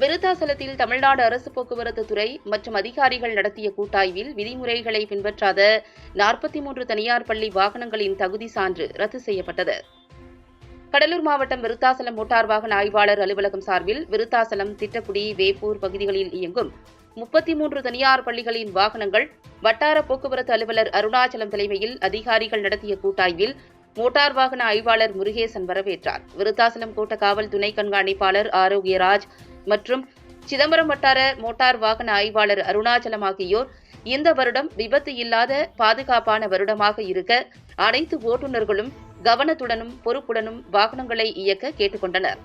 விருத்தாசலத்தில் தமிழ்நாடு அரசு போக்குவரத்து துறை மற்றும் அதிகாரிகள் நடத்திய கூட்டாய்வில் விதிமுறைகளை பின்பற்றாத நாற்பத்தி மூன்று தனியார் பள்ளி வாகனங்களின் தகுதி சான்று ரத்து செய்யப்பட்டது. கடலூர் மாவட்டம் விருத்தாசலம் மோட்டார் வாகன ஆய்வாளர் அலுவலகம் சார்பில் விருத்தாசலம் திட்டக்குடி வேப்பூர் பகுதிகளில் இயங்கும் முப்பத்தி மூன்று தனியார் பள்ளிகளின் வாகனங்கள் வட்டார போக்குவரத்து அலுவலர் அருணாச்சலம் தலைமையில் அதிகாரிகள் நடத்திய கூட்டாய்வில் மோட்டார் வாகன ஆய்வாளர் முருகேசன் வரவேற்றார். விருத்தாசலம் கோட்ட காவல் துணை கண்காணிப்பாளர் ஆரோக்கியராஜ் மற்றும் சிதம்பரம் வட்டார மோட்டார் வாகன ஆய்வாளர் அருணாச்சலம் ஆகியோர் இந்த வருடம் விபத்து இல்லாத பாதுகாப்பான வருடமாக இருக்க அனைத்து ஓட்டுநர்களும் கவனத்துடனும் பொறுப்புடனும் வாகனங்களை இயக்க கேட்டுக்கொண்டனர்.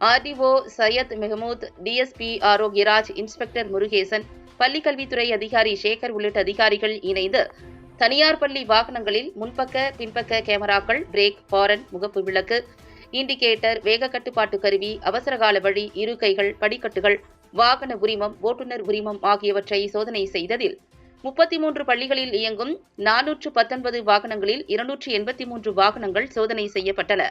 RTO Syed Mehmood DSP Arokiaraj inspector Murugesan பள்ளிக்கல்வித்துறை அதிகாரி சேகர் உள்ளிட்ட அதிகாரிகள் இணைந்து தனியார் பள்ளி வாகனங்களில் முன்பக்க பின்பக்க கேமராக்கள் பிரேக் ஹாரன் முகப்பு விளக்கு இண்டிகேட்டர் வேக கட்டுப்பாட்டு கருவி அவசரகால வழி இருக்கைகள் படிக்கட்டுகள் வாகன உரிமம் ஓட்டுநர் உரிமம் ஆகியவற்றை சோதனை செய்ததில் முப்பத்தி மூன்று பள்ளிகளில் இயங்கும் நானூற்று பத்தொன்பது வாகனங்களில் இருநூற்று எண்பத்தி மூன்று வாகனங்கள் சோதனை செய்யப்பட்டன.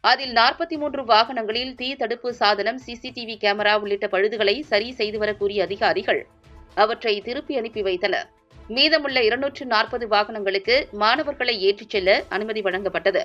அதில் நாற்பத்தி மூன்று வாகனங்களில் தீ தடுப்பு சாதனம் சிசிடிவி கேமரா உள்ளிட்ட பழுதுகளை சரி செய்து வர கூறிய அதிகாரிகள் அவற்றை திருப்பி அனுப்பி வைத்தனர். மீதமுள்ள இருநூற்று நாற்பது வாகனங்களுக்கு மாணவர்களை ஏற்றிச் செல்ல அனுமதி வழங்கப்பட்டது.